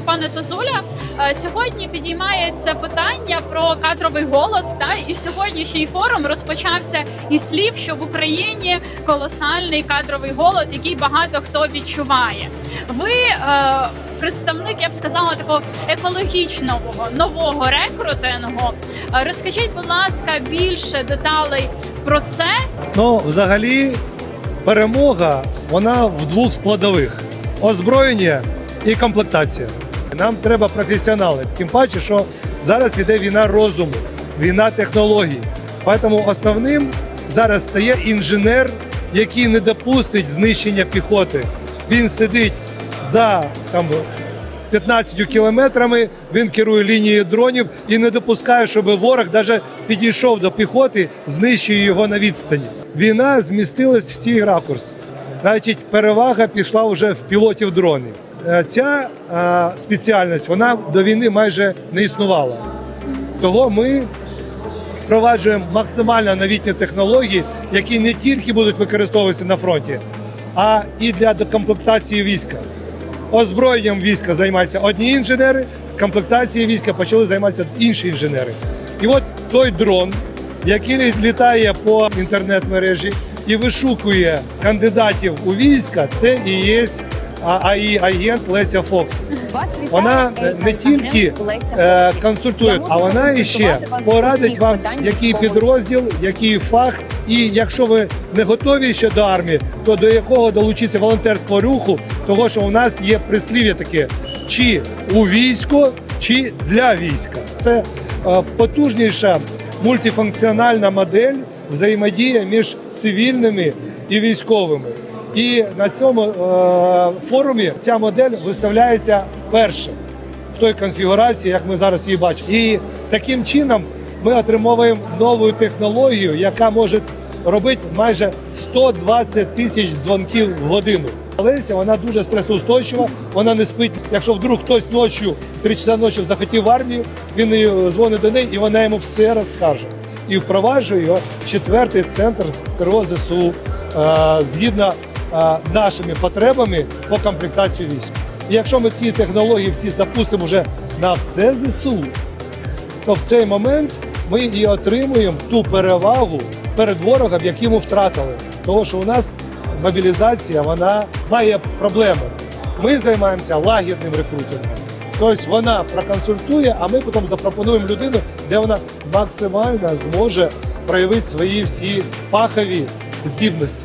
пане Сосуля. Е, Сьогодні підіймається питання про кадровий голод. Та і сьогоднішній форум розпочався із слів, що в Україні колосальний кадровий голод, який багато хто відчуває. Ви е, представник, я б сказала, такого екологічного нового рекрутингу. Е, Розкажіть, будь ласка, більше деталей про це. Ну, взагалі, перемога вона в двох складових: озброєння і комплектація. Нам треба професіонали. Тим паче, що зараз йде війна розуму, війна технологій. Тому основним зараз стає інженер, який не допустить знищення піхоти. Він сидить за там 15 кілометрами, він керує лінією дронів і не допускає, щоб ворог навіть підійшов до піхоти, знищує його на відстані. Війна змістилась в цей ракурс. Значить, перевага пішла вже в пілотів дронів. Е, Ця е, спеціальність вона до війни майже не існувала. Того ми впроваджуємо максимально новітні технології, які не тільки будуть використовуватися на фронті, а і для докомплектації війська. Озброєнням війська займаються одні інженери, комплектацією війська почали займатися інші інженери. І от той дрон, який літає по інтернет-мережі і вишукує кандидатів у війська, це і є АІ агент Леся Фокс. Вона не тільки е, консультує, а вона іще порадить вам, який підрозділ, який фах. І якщо ви не готові ще до армії, то до якого долучитися волонтерського руху, того що у нас є прислів'я таке: чи у військо, чи для війська. Це е, потужніша мультифункціональна модель взаємодія між цивільними і військовими. І на цьому е, форумі ця модель виставляється вперше в той конфігурації, як ми зараз її бачимо. І таким чином ми отримуємо нову технологію, яка може робити майже 120 тисяч дзвонків в годину. Леся вона дуже стресоустойчива, вона не спить. Якщо вдруг хтось ночі, 3 часа ночі захотів в армію, він їй дзвонить до неї і вона йому все розкаже. І впроваджує його четвертий центр ТРО ЗСУ е, згідно е, нашими потребами по комплектації військ. І якщо ми ці технології всі запустимо вже на все ЗСУ, то в цей момент ми і отримуємо ту перевагу перед ворогом, яку ми втратили. Тому що у нас мобілізація вона має проблеми. Ми займаємося лагідним рекрутингом. Тобто вона проконсультує, а ми потім запропонуємо людину, де вона максимально зможе проявити свої всі фахові здібності.